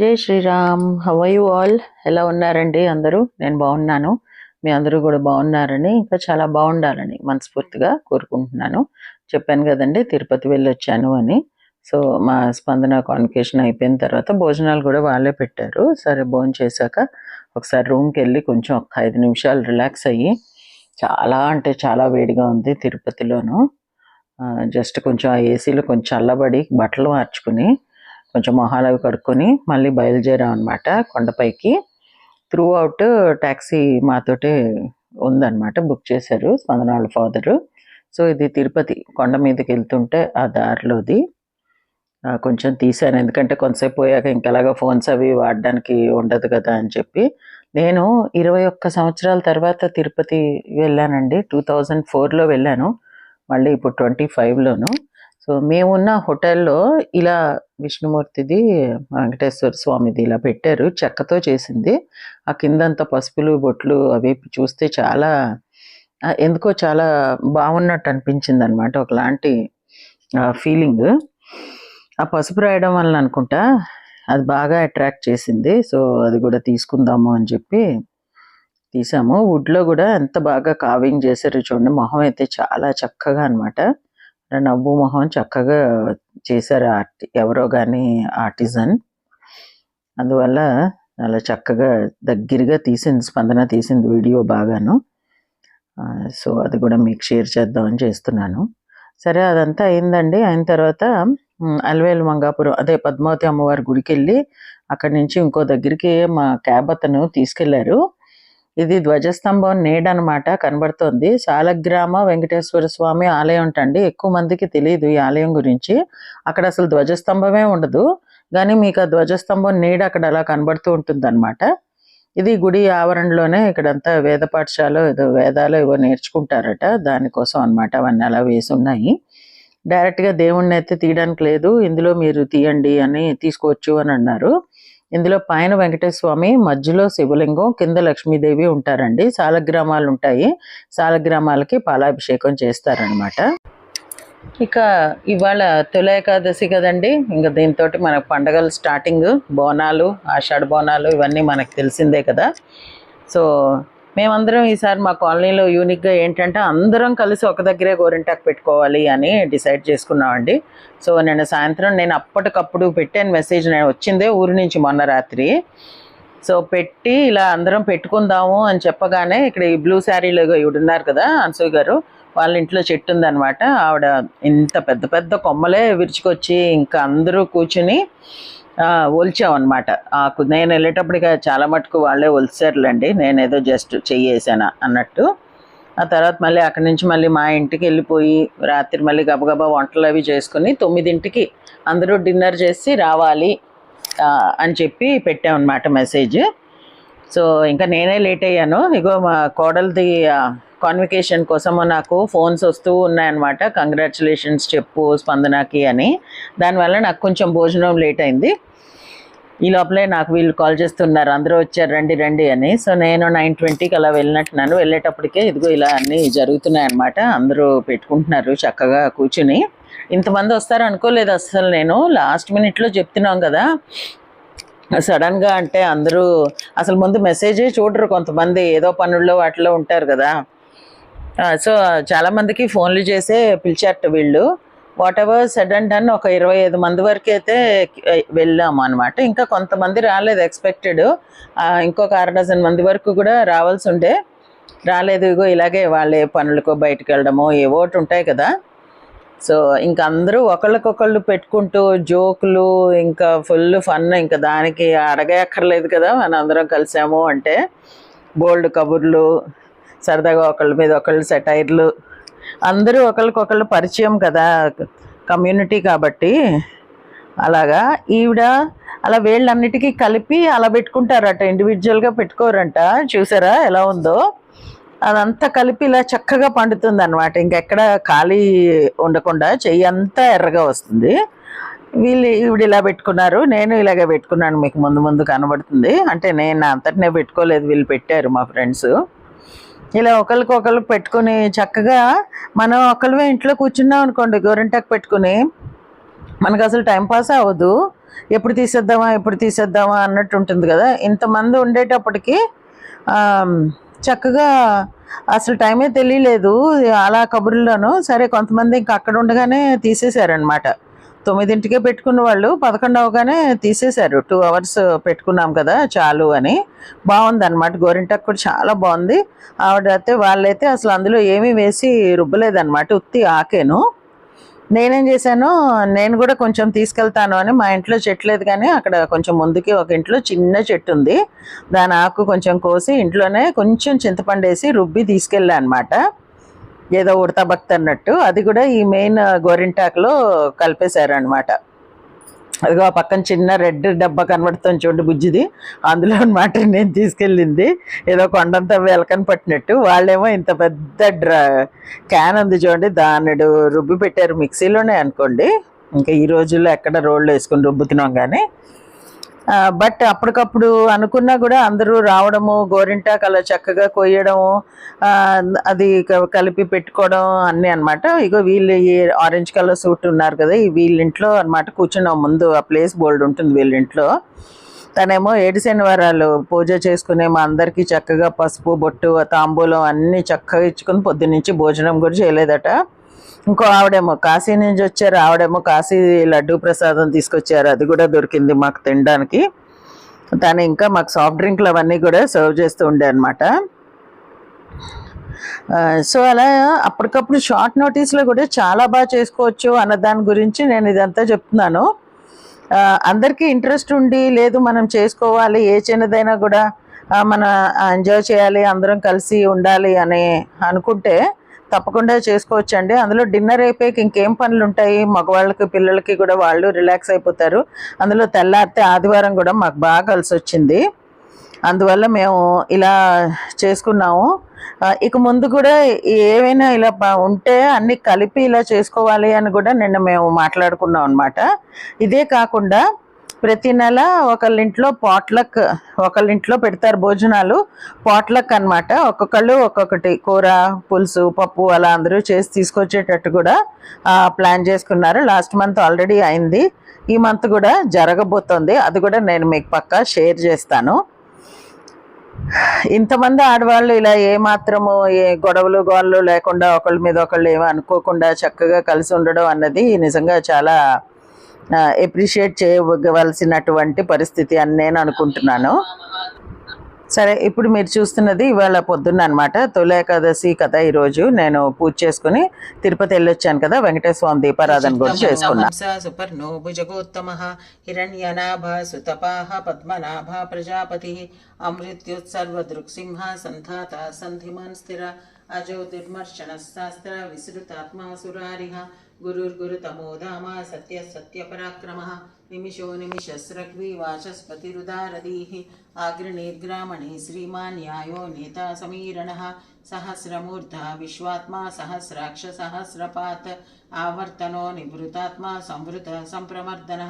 జై Sriram. Have all ఎలా ఉన్నారండి అందరూ? నేను బాగున్నాను. మీ అందరూ కూడా బాగున్నారని ఇంకా చాలా బాగుండాలని మనస్ఫూర్తిగా కోరుకుంటున్నాను. చెప్పాను కదండి తిరుపతి వెళ్ళొచ్చాను అని. సో మా స్పందన కాన్వికేషన్ అయిపోయిన తర్వాత భోజనాలు కూడా వాళ్ళే పెట్టారు. సరే భోజనం చేశాక ఒకసారి రూమ్కి వెళ్ళి కొంచెం ఒక ఐదు నిమిషాలు రిలాక్స్ అయ్యి చాలా అంటే చాలా వేడిగా ఉంది తిరుపతిలోను. జస్ట్ కొంచెం ఆ ఏసీలో కొంచెం చల్లబడి బట్టలు మార్చుకుని కొంచెం మొహాలు అవి కడుక్కొని మళ్ళీ బయలుదేరాం అనమాట కొండపైకి. త్రూ అవుట్ ట్యాక్సీ మాతోటే ఉందన్నమాట బుక్ చేశారు స్పందన వాళ్ళ ఫాదరు సో ఇది తిరుపతి కొండ మీదకి వెళ్తుంటే ఆ దారిలోది. కొంచెం తీశాను ఎందుకంటే కొంతసేపు పోయాక ఇంకెలాగో ఫోన్స్ అవి వాడడానికి ఉండదు కదా అని చెప్పి. నేను ఇరవై ఒక్క సంవత్సరాల తర్వాత తిరుపతి వెళ్ళానండి టూ థౌజండ్ ఫోర్లో వెళ్ళాను. మళ్ళీ ఇప్పుడు ట్వంటీ ఫైవ్లోను సో మేమున్న హోటల్లో ఇలా విష్ణుమూర్తిది వెంకటేశ్వర స్వామిది ఇలా పెట్టారు. చెక్కతో చేసింది. ఆ కిందంతా పసుపులు బొట్లు అవి చూస్తే చాలా ఎందుకో చాలా బాగున్నట్టు అనిపించింది అనమాట ఒకలాంటి ఫీలింగ్. ఆ పసుపు రాయడం వల్ల అనుకుంటా అది బాగా అట్రాక్ట్ చేసింది. సో అది కూడా తీసుకుందాము అని చెప్పి తీసాము. వుడ్లో కూడా ఎంత బాగా కావింగ్ చేశారు చూడండి. మొహం అయితే చాలా చక్కగా అనమాట నవ్వు మొహం చక్కగా చేశారు ఆర్టి ఎవరో కానీ ఆర్టిజన్. అందువల్ల అలా చక్కగా దగ్గరగా తీసింది స్పందన తీసింది వీడియో బాగాను. సో అది కూడా మీకు షేర్ చేద్దామని చేస్తున్నాను. సరే అదంతా అయిందండి. అయిన తర్వాత అలవేలు మంగాపురం అదే పద్మావతి అమ్మవారి గుడికి వెళ్ళి అక్కడి నుంచి ఇంకో దగ్గరికి మా క్యాబ్ అతను తీసుకెళ్ళారు. ఇది ధ్వజస్తంభం నీడనమాట కనబడుతోంది. సాలగ్రామ వెంకటేశ్వర స్వామి ఆలయం అంటండి. ఎక్కువ మందికి తెలియదు ఈ ఆలయం గురించి. అక్కడ అసలు ధ్వజస్తంభమే ఉండదు. కానీ మీకు ఆ ధ్వజస్తంభం నీడ అక్కడ అలా కనబడుతూ ఉంటుంది ఇది గుడి ఆవరణలోనే ఇక్కడంతా వేద పాఠశాల ఏదో వేదాలు ఏవో నేర్చుకుంటారట. దానికోసం అన్నమాట అవన్నీ అలా వేసి ఉన్నాయి. డైరెక్ట్గా దేవుణ్ణి అయితే తీయడానికి లేదు. ఇందులో మీరు తీయండి అని తీసుకోవచ్చు అని అన్నారు. ఇందులో పైన వెంకటేశ్వర స్వామి మధ్యలో శివలింగం కింద లక్ష్మీదేవి ఉంటారండి. సాలగ్రామాలు ఉంటాయి. సాలగ్రామాలకి పాలాభిషేకం చేస్తారనమాట ఇక ఇవాళ తొలి ఏకాదశి కదండి. ఇంకా దీంతో మన పండగలు స్టార్టింగ్ బోనాలు ఆషాఢ బోనాలు ఇవన్నీ మనకు తెలిసిందే కదా. సో మేమందరం ఈసారి మా కాలనీలో యూనిక్గా ఏంటంటే అందరం కలిసి ఒక దగ్గరే గోరింటాకు పెట్టుకోవాలి అని డిసైడ్ చేసుకున్నామండి. సో నేను సాయంత్రం నేను అప్పటికప్పుడు పెట్టాను మెసేజ్ నేను వచ్చిందే ఊరి నుంచి మొన్న రాత్రి. సో పెట్టి ఇలా అందరం పెట్టుకుందాము అని చెప్పగానే ఇక్కడ ఈ బ్లూ శారీలో ఇవిడున్నారు కదా అన్సూ గారు వాళ్ళ ఇంట్లో చెట్టు ఉందన్నమాట. ఆవిడ ఇంత పెద్ద పెద్ద కొమ్మలే విరుచుకొచ్చి ఇంకా అందరూ కూర్చుని ఒలిచామన్నమాట. ఆకు నేను వెళ్ళేటప్పటికి చాలా మటుకు వాళ్ళే ఒలిచారులేండి. నేను ఏదో జస్ట్ చెయ్యేసాను అన్నట్టు. ఆ తర్వాత మళ్ళీ అక్కడి నుంచి మళ్ళీ మా ఇంటికి వెళ్ళిపోయి రాత్రి మళ్ళీ గబగబా వంటలు అవి చేసుకుని తొమ్మిదింటికి అందరూ డిన్నర్ చేసి రావాలి అని చెప్పి పెట్టామన్నమాట మెసేజ్. సో ఇంకా నేనే లేట్ అయ్యాను. ఇగో మా కోడలది కాన్వికేషన్ కోసము నాకు ఫోన్స్ వస్తూ ఉన్నాయన్నమాట. కంగ్రాచులేషన్స్ చెప్పు స్పందనకి అని. దానివల్ల నాకు కొంచెం భోజనం లేట్ అయింది. ఈ లోపలే నాకు వీళ్ళు కాల్ చేస్తున్నారు. అందరూ వచ్చారు రండి రండి అని. సో నేను నైన్ ట్వంటీకి అలా వెళ్ళినట్టున్నాను. వెళ్ళేటప్పటికే ఇదిగో ఇలా అన్నీ జరుగుతున్నాయి అనమాట అందరూ పెట్టుకుంటున్నారు చక్కగా కూర్చుని. ఇంతమంది వస్తారు అనుకోలేదు అసలు నేను. లాస్ట్ మినిట్లో చెప్తున్నాం కదా. సడన్గా అంటే అందరూ అసలు ముందు మెసేజే చూడరు కొంతమంది. ఏదో పనుల్లో వాటిలో ఉంటారు కదా. సో చాలామందికి ఫోన్లు చేసే పిలిచారట వీళ్ళు. వాట్ ఎవర్ సడన్ డన్ ఒక ఇరవై ఐదు మంది వరకు అయితే వెళ్ళాము అనమాట ఇంకా కొంతమంది రాలేదు ఎక్స్పెక్టెడ్ ఇంకొక అర డజన్ మంది వరకు కూడా రావాల్సి ఉండే. రాలేదు ఇగో ఇలాగే వాళ్ళే పనులకో బయటకు వెళ్ళడమో ఏవో ఉంటాయి కదా. సో ఇంకా అందరూ ఒకళ్ళకొకళ్ళు పెట్టుకుంటూ జోకులు ఇంకా ఫుల్ ఫన్ ఇంకా దానికి అడగక్కర్లేదు కదా. మనం అందరం కలిసాము అంటే బోల్డ్ కబుర్లు సరదాగా ఒకళ్ళ మీద ఒకళ్ళు సెటైర్లు. అందరూ ఒకళ్ళకొకళ్ళు పరిచయం కదా కమ్యూనిటీ కాబట్టి. అలాగా ఈవిడ అలా వేళ్ళన్నిటికీ కలిపి అలా పెట్టుకుంటారట ఇండివిజువల్గా పెట్టుకోరంట. చూసారా ఎలా ఉందో? అదంతా కలిపి ఇలా చక్కగా పండుతుంది అనమాట ఇంకెక్కడ ఖాళీ ఉండకుండా చెయ్యి అంతా ఎర్రగా వస్తుంది. వీళ్ళు ఈవిడ ఇలా పెట్టుకున్నారు నేను ఇలాగే పెట్టుకున్నాను మీకు ముందు ముందు కనబడుతుంది. అంటే నేను అంతటినే పెట్టుకోలేదు వీళ్ళు పెట్టారు మా ఫ్రెండ్స్. ఇలా ఒకరికొకరు పెట్టుకుని చక్కగా మనం ఒకళ్ళమే ఇంట్లో కూర్చున్నాం అనుకోండి గోరింటాకు పెట్టుకుని. మనకు అసలు టైంపాస్ అవ్వదు. ఎప్పుడు తీసేద్దామా ఎప్పుడు తీసేద్దామా అన్నట్టు ఉంటుంది కదా. ఇంతమంది ఉండేటప్పటికి చక్కగా అసలు టైమే తెలియలేదు అలా కబుర్లోను సరే కొంతమంది ఇంకా అక్కడ ఉండగానే తీసేశారనమాట తొమ్మిదింటికే పెట్టుకున్న వాళ్ళు పదకొండు అవగానే తీసేశారు. టూ అవర్స్ పెట్టుకున్నాం కదా చాలు అని. బాగుంది అనమాట గోరింటాకు కూడా చాలా బాగుంది. ఆవిడ అయితే వాళ్ళైతే అసలు అందులో ఏమీ వేసి రుబ్బలేదన్నమాట. ఉత్తి ఆకేను. నేనేం చేశాను నేను కూడా కొంచెం తీసుకెళ్తాను అని మా ఇంట్లో చెట్టు లేదు కానీ అక్కడ కొంచెం ముందుకి ఒక ఇంట్లో చిన్న చెట్టు ఉంది. దాని ఆకు కొంచెం కోసి ఇంట్లోనే కొంచెం చింతపండు వేసి రుబ్బి తీసుకెళ్ళా అనమాట ఏదో ఉడతా భక్తి అన్నట్టు. అది కూడా ఈ మెయిన్ గోరింటాకులో కలిపేశారనమాట అదిగో ఆ పక్కన చిన్న రెడ్ డబ్బా కనబడుతుంది చూడండి బుజ్జిది. అందులో అనమాట నేను తీసుకెళ్ళింది. ఏదో కొండంతా వెలకని పట్టినట్టు. వాళ్ళేమో ఇంత పెద్ద డ్రా క్యాన్ ఉంది చూడండి. దానిడు రుబ్బి పెట్టారు మిక్సీలోనే అనుకోండి. ఇంకా ఈ రోజుల్లో ఎక్కడ రోళ్ళు వేసుకొని రుబ్బుతున్నాం కానీ బట్ అప్పటికప్పుడు అనుకున్నా కూడా అందరూ రావడము గోరింటాకు అలా చక్కగా కొయ్యడము అది కలిపి పెట్టుకోవడం అన్నీ అనమాట ఇగో వీళ్ళు ఈ ఆరెంజ్ కలర్ సూట్ ఉన్నారు కదా ఈ వీళ్ళింట్లో అనమాట కూర్చున్నాం. ముందు ఆ ప్లేస్ బోల్డ్ ఉంటుంది వీళ్ళింట్లో. తనేమో ఏడు శనివారాలు పూజ చేసుకునే మా అందరికీ చక్కగా పసుపు బొట్టు తాంబూలం అన్నీ చక్కగా ఇచ్చుకుని పొద్దున్నుంచి భోజనం కూడా చేయలేదట. ఇంకో ఆవిడేమో కాశీ నుంచి వచ్చారు ఆవిడేమో కాశీ లడ్డూ ప్రసాదం తీసుకొచ్చారు అది కూడా దొరికింది మాకు తినడానికి. తను ఇంకా మాకు సాఫ్ట్ డ్రింక్లు అవన్నీ కూడా సర్వ్ చేస్తూ ఉండే అనమాట సో అలా అప్పటికప్పుడు షార్ట్ నోటీస్లో కూడా చాలా బాగా చేసుకోవచ్చు అన్న దాని గురించి నేను ఇదంతా చెప్తున్నాను. అందరికీ ఇంట్రెస్ట్ ఉండి లేదు మనం చేసుకోవాలి ఏ చిన్నదైనా కూడా మన ఎంజాయ్ చేయాలి అందరం కలిసి ఉండాలి అని అనుకుంటే తప్పకుండా చేసుకోవచ్చు అండి అందులో డిన్నర్ అయిపోయాక ఇంకేం పనులు ఉంటాయి? మగవాళ్ళకి పిల్లలకి కూడా వాళ్ళు రిలాక్స్ అయిపోతారు. అందులో తెల్లారితే ఆదివారం కూడా మాకు బాగా కలిసి వచ్చింది. అందువల్ల మేము ఇలా చేసుకున్నాము. ఇక ముందు కూడా ఏవైనా ఇలా ఉంటే అన్ని కలిపి ఇలా చేసుకోవాలి అని కూడా నిన్న మేము మాట్లాడుకున్నాం అనమాట ఇదే కాకుండా ప్రతి నెల ఒకళ్ళింట్లో పాట్లక్ ఒకళ్ళింట్లో పెడతారు భోజనాలు. పాట్లక్ అన్నమాట. ఒక్కొక్కళ్ళు ఒక్కొక్కటి. కూర పులుసు పప్పు అలా అందరూ చేసి తీసుకొచ్చేటట్టు కూడా ప్లాన్ చేసుకున్నారు. లాస్ట్ మంత్ ఆల్రెడీ అయింది. ఈ మంత్ కూడా జరగబోతోంది. అది కూడా నేను మీకు పక్కా షేర్ చేస్తాను. ఇంతమంది ఆడవాళ్ళు ఇలా ఏ మాత్రము ఏ గొడవలు గోళ్ళు లేకుండా ఒకళ్ళ మీద ఒకళ్ళు ఏమీ అనుకోకుండా చక్కగా కలిసి ఉండడం అన్నది నిజంగా చాలా ఎప్రిషియేట్ చేయవలసినటువంటి పరిస్థితి అని నేను అనుకుంటున్నాను. సరే ఇప్పుడు మీరు చూస్తున్నది ఇవాళ పొద్దున్న అనమాట తొలి ఏకాదశి కదా ఈరోజు నేను పూజ చేసుకుని తిరుపతి వెళ్ళొచ్చాను కదా వెంకటేశ్వర స్వామి దీపారాధన కూడా చేసుకున్నాను సుపర్ణో భుజగోత్తమ హిరణ్యనాభ సుతపాహ పద్మనాభ ప్రజాపతి అమృత్యుత్సర్వదృక్సింహ సంధాత సంధిమాన్ స్థిర అజోతిర్మర్శన శాస్త్ర విసృతాత్మా సురారిహ గురుర్గురుతమో ధామ సత్య సత్య పరాక్రమ నిమిషో నిమిషస్రగ్వి వాచస్పతిరుదారదీః ఆగ్రనీర్గ్రామణి శ్రీమాన్ న్యాయో నేత సమీరణ సహస్రమూర్ధ విశ్వాత్మా సహస్రాక్ష సహస్రపాత్ ఆవర్తనో నివృతాత్మా సంవృత సంప్రమర్ధన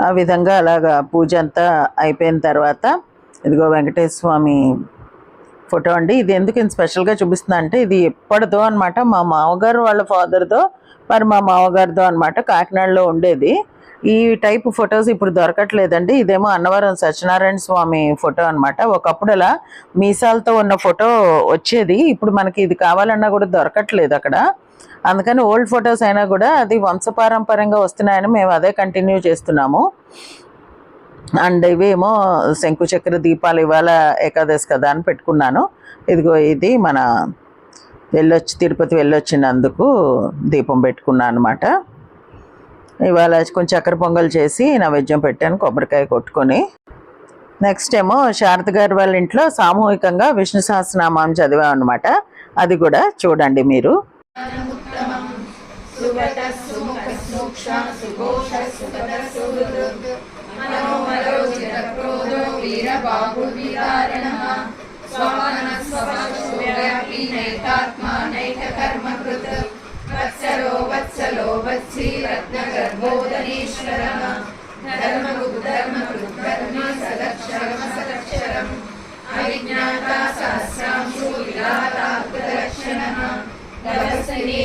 ఆ విధంగా అలాగా పూజ అంతా అయిపోయిన తర్వాత ఇదిగో వెంకటేశ్వర స్వామి ఫోటో అండి. ఇది ఎందుకు ఇంత స్పెషల్గా చూపిస్తుంది అంటే ఇది ఎప్పటిదో అనమాట మా మామగారు వాళ్ళ ఫాదర్తో మరి మా మామగారితో అనమాట కాకినాడలో ఉండేది. ఈ టైప్ ఫొటోస్ ఇప్పుడు దొరకట్లేదండి. ఇదేమో అన్నవరం సత్యనారాయణ స్వామి ఫోటో అనమాట ఒకప్పుడు అలా మీసాలతో ఉన్న ఫోటో వచ్చేది. ఇప్పుడు మనకి ఇది కావాలన్నా కూడా దొరకట్లేదు అక్కడ. అందుకని ఓల్డ్ ఫొటోస్ అయినా కూడా అది వంశపారంపర్యంగా వస్తున్నాయని మేము అదే కంటిన్యూ చేస్తున్నాము. అండ్ ఇవేమో శంకుచక్ర దీపాలు ఇవాళ ఏకాదశి కదా అని పెట్టుకున్నాను. ఇదిగో ఇది మన వెళ్ళొచ్చి తిరుపతి వెళ్ళొచ్చినందుకు దీపం పెట్టుకున్నాను అనమాట ఇవాళ కొంచెం చక్కెర పొంగల్ చేసి నైవేద్యం పెట్టాను కొబ్బరికాయ కొట్టుకొని. నెక్స్ట్ ఏమో శారద గారి వాళ్ళ ఇంట్లో సామూహికంగా విష్ణు సహస్రనామం చదివామన్నమాట అది కూడా చూడండి మీరు. సుగోష बाहुर्विदारणः स्वमनस्वमनोव्यापी नैकात्मा नैककर्मकृत् वत्सलो वत्सलो वत्सी रत्नगर्भोदनेश्वरः धर्मगुधर्मकृद्धर्मे सदक्षरम सदक्षरम् अविज्ञाता सहस्रांशो विलाता कृतलक्षणः तपस्विने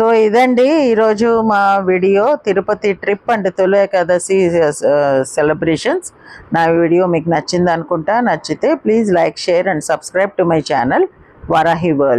సో ఇదండి ఈరోజు మా వీడియో తిరుపతి ట్రిప్ అండ్ తొలి ఏకాదశి సెలబ్రేషన్స్. నా వీడియో మీకు నచ్చింది అనుకుంటా నచ్చితే please like share and subscribe to my channel Varahi world.